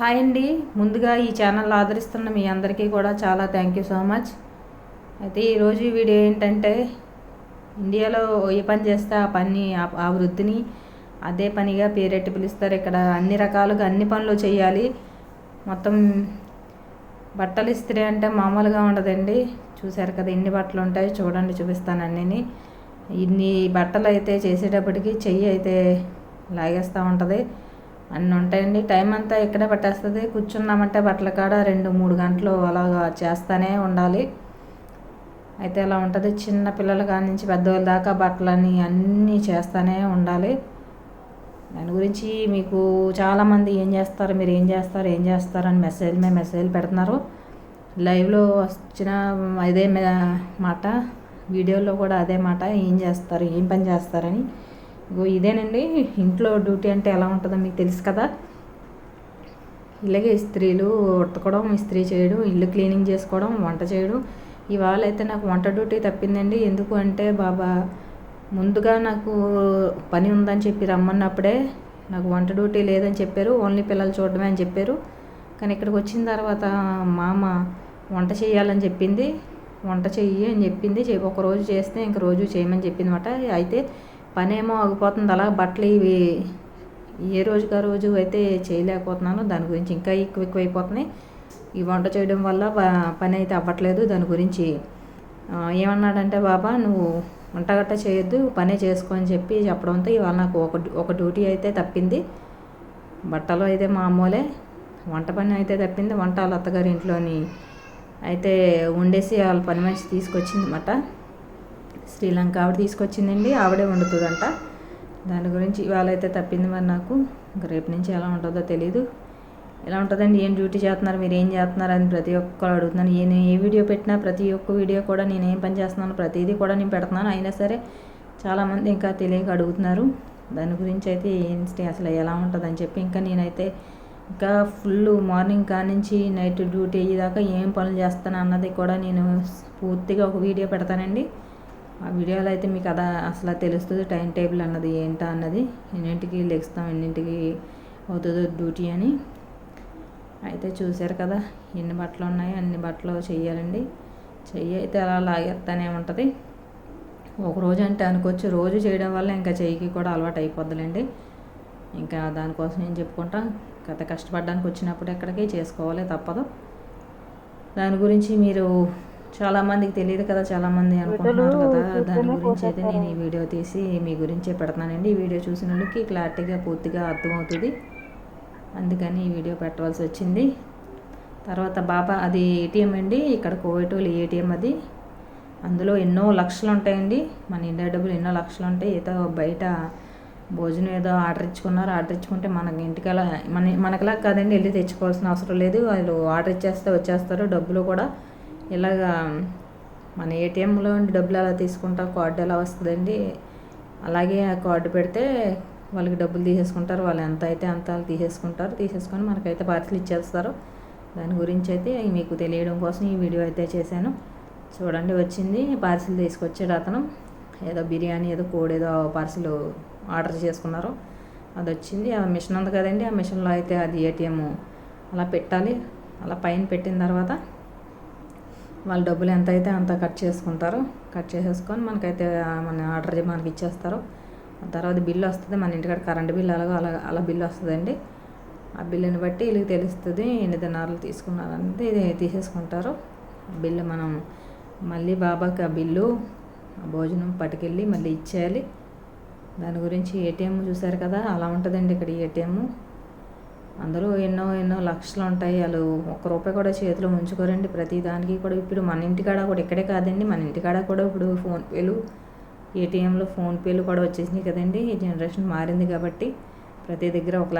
Hi అండి. ముందుగా ఈ ఛానల్ ఆదరిస్తున్న మీ అందరికీ కూడా చాలా థ్యాంక్ యూ సో మచ్. అయితే ఈరోజు ఈ వీడియో ఏంటంటే ఇండియాలో ఏ పని చేస్తే ఆ పని ఆ- వృత్తిని అదే పనిగా పేరెట్టి పిలుస్తారు. ఇక్కడ అన్ని రకాలుగా అన్ని పనులు చేయాలి. మొత్తం బట్టలు ఇస్త్రీ అంటే మామూలుగా ఉండదండి. చూశారు కదా ఎన్ని బట్టలు ఉంటాయి చూడండి చూపిస్తాను అన్నిని. ఇన్ని బట్టలు అయితే చేసేటప్పటికి చెయ్యి అయితే లాగేస్తూ ఉంటుంది. అన్నీ ఉంటాయండి. టైం అంతా ఇక్కడే పట్టేస్తుంది. కూర్చున్నామంటే బట్టల కాడ రెండు మూడు గంటలు అలాగా చేస్తూనే ఉండాలి. అయితే అలా ఉంటుంది. చిన్న పిల్లల కాడి నుంచి పెద్దవాళ్ళ దాకా బట్టలని అన్నీ చేస్తూనే ఉండాలి. దాని గురించి మీకు చాలామంది ఏం చేస్తారు మీరు ఏం చేస్తారు ఏం చేస్తారు అని మెసేజ్ మీద మెసేజ్ పెడుతున్నారు. లైవ్లో వచ్చిన అదే మాట వీడియోలో కూడా అదే మాట ఏం చేస్తారు ఏం పని చేస్తారని. ఇదేనండి. ఇంట్లో డ్యూటీ అంటే ఎలా ఉంటుందో మీకు తెలుసు కదా. ఇలాగే ఇస్త్రీలు ఉతకడం ఇస్త్రీ చేయడం ఇల్లు క్లీనింగ్ చేసుకోవడం వంట చేయడం. ఇవాళ అయితే నాకు వంట డ్యూటీ తప్పిందండి. ఎందుకు అంటే బాబా ముందుగా నాకు పని ఉందని చెప్పి రమ్మన్నప్పుడే నాకు వంట డ్యూటీ లేదని చెప్పారు. ఓన్లీ పిల్లలు చూడడమే అని చెప్పారు. కానీ ఇక్కడికి వచ్చిన తర్వాత మామ వంట చేయాలని చెప్పింది. వంట చెయ్యి అని చెప్పింది. ఒక రోజు చేస్తే ఇంక రోజు చేయమని చెప్పింది అనమాట అయితే పనేమో ఆగిపోతుంది. అలా బట్టలు ఇవి ఏ రోజుగా రోజు అయితే చేయలేకపోతున్నాను. దాని గురించి ఇంకా ఎక్కువ ఎక్కువ అయిపోతున్నాయి ఈ వంట చేయడం వల్ల పని అయితే అవ్వట్లేదు. దాని గురించి ఏమన్నాడంటే బాబా నువ్వు వంట గట్ట చేయొద్దు. పనే చేసుకో అని చెప్పి చెప్పడంతో ఇవాళ నాకు ఒక ఒక డ్యూటీ అయితే తప్పింది. బట్టలు అయితే మామూలే. వంట పని అయితే తప్పింది. వంట వాళ్ళ అత్తగారి ఇంట్లోని అయితే వండేసి వాళ్ళ పని మనిషి తీసుకొచ్చింది అన్నమాట శ్రీలంక ఆవిడ తీసుకొచ్చిందండి ఆవిడే వండుతుందంట. దాని గురించి ఇవాళ అయితే తప్పింది మరి నాకు. రేపు నుంచి ఎలా ఉంటుందో తెలీదు. ఎలా ఉంటుందండి ఏం డ్యూటీ చేస్తున్నారు మీరు ఏం చేస్తున్నారు అని ప్రతి ఒక్కరు అడుగుతున్నాను. నేను ఏ వీడియో పెట్టినా ప్రతి ఒక్క వీడియో కూడా నేను ఏం పని చేస్తున్నాను ప్రతిదీ కూడా నేను పెడుతున్నాను. అయినా సరే చాలామంది ఇంకా తెలియక అడుగుతున్నారు. దాని గురించి అయితే ఏంటి అసలు ఎలా ఉంటుందని చెప్పి ఇంకా నేనైతే ఇంకా ఫుల్ మార్నింగ్ కానించి నైట్ డ్యూటీ అయ్యేదాకా ఏం పనులు చేస్తాను అన్నది కూడా నేను పూర్తిగా ఒక వీడియో పెడతానండి. ఆ వీడియోలో అయితే మీకు అదా అసలు తెలుస్తుంది టైం టేబుల్ అన్నది ఏంటా అన్నది ఎన్నింటికి లెగుస్తాం ఎన్నింటికి అవుతుందో డ్యూటీ అని. అయితే చూశారు కదా ఎన్ని బట్టలు ఉన్నాయి అన్ని బట్టలు చెయ్యాలండి. చెయ్యి అయితే అలా లాగేస్తానే ఉంటుంది. ఒక రోజు అంటే అనుకోవచ్చు రోజు చేయడం వల్ల ఇంకా చెయ్యికి కూడా అలవాటు అయిపోద్దులేండి. ఇంకా దానికోసం నేను చెప్పుకుంటా? కథ కష్టపడడానికి వచ్చినప్పుడు ఎక్కడికి చేసుకోవాలి తప్పదు. దాని గురించి మీరు చాలామందికి తెలియదు కదా చాలామంది అనుకుంటున్నారు కదా. దాని గురించి అయితే నేను ఈ వీడియో తీసి మీ గురించే పెడతానండి ఈ వీడియో చూసిన వాళ్ళకి క్లారిటీగా పూర్తిగా అర్థమవుతుంది. అందుకని ఈ వీడియో పెట్టవలసి వచ్చింది. తర్వాత బాబా అది ఏటీఎం అండి. ఇక్కడ కోవేటోలు ఏటీఎం అది. అందులో ఎన్నో లక్షలు ఉంటాయండి. మన ఇండియా డబ్బులు ఎన్నో లక్షలు ఉంటాయి. ఏదో బయట భోజనం ఏదో ఆర్డర్ ఇచ్చుకున్నారు. ఆర్డర్ ఇచ్చుకుంటే మనకి ఇంటికలా మన మనకలా కాదండి. వెళ్ళి తెచ్చుకోవాల్సిన అవసరం లేదు. వాళ్ళు ఆర్డర్ ఇచ్చేస్తే వచ్చేస్తారు. డబ్బులు కూడా ఇలాగా మన ఏటీఎంలో డబ్బులు ఎలా తీసుకుంటాం కార్డు ఎలా వస్తుందండి అలాగే ఆ కార్డు పెడితే వాళ్ళకి డబ్బులు తీసేసుకుంటారు వాళ్ళు ఎంత అయితే అంత తీసేసుకుంటారు తీసేసుకొని మనకైతే పార్సిల్ ఇచ్చేస్తారు. దాని గురించి అయితే మీకు తెలియడం కోసం ఈ వీడియో అయితే చేశాను. చూడండి వచ్చింది పార్సిల్ తీసుకొచ్చాడు అతను. ఏదో బిర్యానీ ఏదో కోడి ఏదో పార్సిల్ ఆర్డర్ చేసుకున్నారు. అది వచ్చింది ఆ మిషన్ ఉంది కదండి ఆ మిషన్లో అయితే అది ఏటీఎం అలా పెట్టాలి. అలా పైన పెట్టిన తర్వాత వాళ్ళు డబ్బులు ఎంత అయితే అంత కట్ చేసుకుంటారు కట్ చేసేసుకొని మనకైతే మన ఆర్డర్ మనకి ఇచ్చేస్తారు. తర్వాత బిల్లు వస్తుంది మన ఇంటికాడ కరెంట్ బిల్లు అలాగో అలా అలా బిల్లు వస్తుందండి. ఆ బిల్లుని బట్టి వీళ్ళకి తెలుస్తుంది ఎన్ని దినాలు తీసుకున్నారనేది ఇది తీసేసుకుంటారు. బిల్లు మనం మళ్ళీ బాబాకి ఆ బిల్లు భోజనం పట్టుకెళ్ళి మళ్ళీ ఇచ్చేయాలి. దాని గురించి ఏటీఎం చూశారు కదా అలా ఉంటుందండి ఇక్కడ ఏటీఎం. అందరూ ఎన్నో ఎన్నో లక్షలు ఉంటాయి వాళ్ళు ఒక్క రూపాయి కూడా చేతిలో ఉంచుకోరండి. ప్రతి దానికి కూడా ఇప్పుడు మన ఇంటికాడ కూడా ఇక్కడే కాదండి. మన ఇంటికాడ కూడా ఇప్పుడు ఫోన్పేలు ఏటీఎంలో ఫోన్పేలు కూడా వచ్చేసినాయి కదండి. ఈ జనరేషన్ మారింది కాబట్టి ప్రతి దగ్గర ఒకలా